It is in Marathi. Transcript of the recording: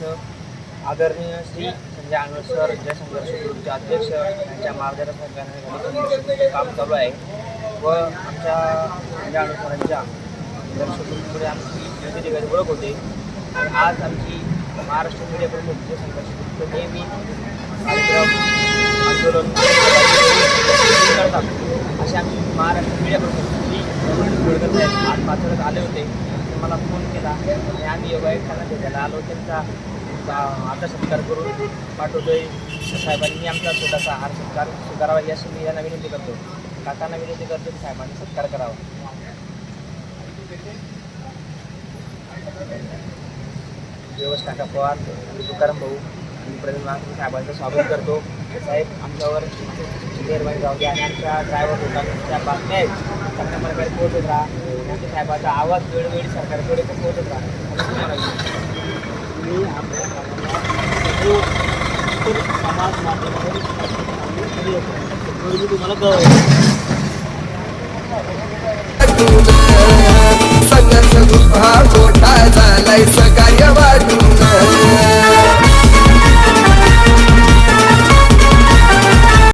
आदरणीय श्री संजय आनंद सर जय संघर्ष ग्रुपचे अध्यक्ष यांच्या मार्गदर्शनाखाली काम चालू आहे. व आमच्या संजय आनंद सरांच्या संघर्ष ग्रुपकडे आमची योग्य ठिकाणी ओळख होते. आणि आज आमची महाराष्ट्र मीडिया प्रमुख जय संघर्ष ग्रुपचे नेहमी कार्यक्रम आंदोलन करतात. असे आमची महाराष्ट्र मीडिया प्रमुख श्री गोळकर साहेब आज पाचोऱ्यात आले होते. मला फोन केला आणि आम्ही योगा त्यांना भेटायला आलो. त्यांचा आता सत्कार करून पाठवतोय. साहेबांनी आमचा छोटासा हार सत्कार स्वीकारावा याशी मी यांना विनंती करतो. काकांना विनंती करतो की साहेबांनी सत्कार करावा. दिवस काका पवार आणि तुकाराम भाऊ आणि प्रवीण साहेबांचं स्वागत करतो. साहेब आमच्यावर मेहरबानी जाऊ द्या आणि आमच्या ड्रायव्हर लोकांच्या बातम्या आहेत. चांगल्या पोहोचत राहा. साहेबाचा आवाज वेळोवेळी सरकारकडे पण पोहोचत राहा. असं आपल्या सर्व समाज माध्यमावर मी तुम्हाला कळवतो